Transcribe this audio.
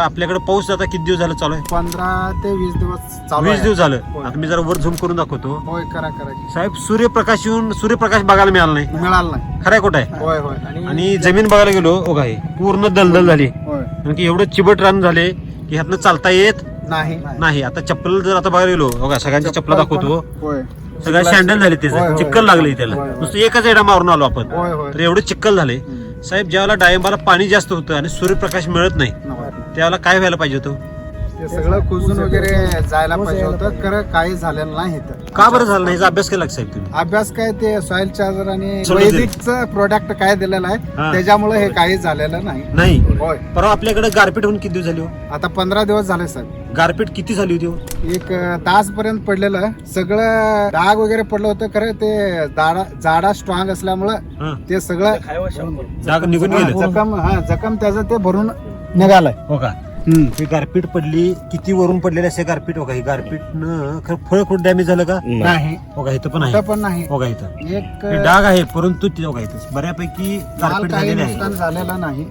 आपल्याकडे पाऊस आता किती दिवस झालं चालू आहे? पंधरा ते वीस दिवस चालू वीस. दिवस झालं. होय. आता मी जरा वर झूम करून दाखवतो. होय करा करा. साहेब सूर्यप्रकाश येऊन सूर्यप्रकाश बघायला मिळाला नाही. मिळालं नाही. खरंय कुठं आहे? होय होय. आणि जमीन बघायला गेलो हे पूर्ण दलदल झाली. होय. कारण की एवढं चिबट रान झाले की ह्यातनं चालता येत नाही. नाही. आता चप्पल जर आता बघायला गेलो बघा सगळ्यांच्या चप्पल दाखवतो. होय. सगळ्या सँडल झाले होय, त्याचं. होय. चिक्कल लागले त्याला. होय, होय. नुसतं एकच एडा मारून आलो आपण. होय होय. तर एवढं चिक्कल झाले. हम्म. साहेब ज्यावेळेला डाळिंबाला पाणी जास्त होतं आणि सूर्यप्रकाश मिळत नाही त्यावेळेला काय व्हायला पाहिजे होतं? ते सगळं कुजून वगैरे जायला पाहिजे होतं. खरं काही झालेलं नाही इथं. का बरं झालं नाही? याचा अभ्यास केला का साहेब तुम्ही? अभ्यास काय ते सॉइल चार्जर आणि. वैदिकचं प्रोडक्ट काय दिलेलं हा. आहे त्याच्यामुळे हे काही झालेलं नाही. नाही. होय. परवा आपल्याकडे गारपीट होऊन किती दिवस झाली हो? आता पंधरा दिवस झाले सर गारपीट किती झाली होती हो? एक तास पर्यंत पडलेलं. सगळं डाग वगैरे पडलं होतं. खरं ते दाडा जाडा स्ट्रॉंग असल्यामुळं हा. ते सगळं डाग निघून हा, गेलं. जखम हा जखम त्याचं ते भरून निघालंय. हो का? ही गारपीट पडली किती वरून पडलेले असे गारपीट हो का ही गारपीट न खरं फळ कुठं डॅमेज झालं का? नाही. हो का इथं पण आहे. कुठं पण नाही. हो का इथं? एक हे डाग आहे परंतु ते हो का इथं. बऱ्यापैकी गारपीट काही झालेले नुकसान आहे झालेलं नाही.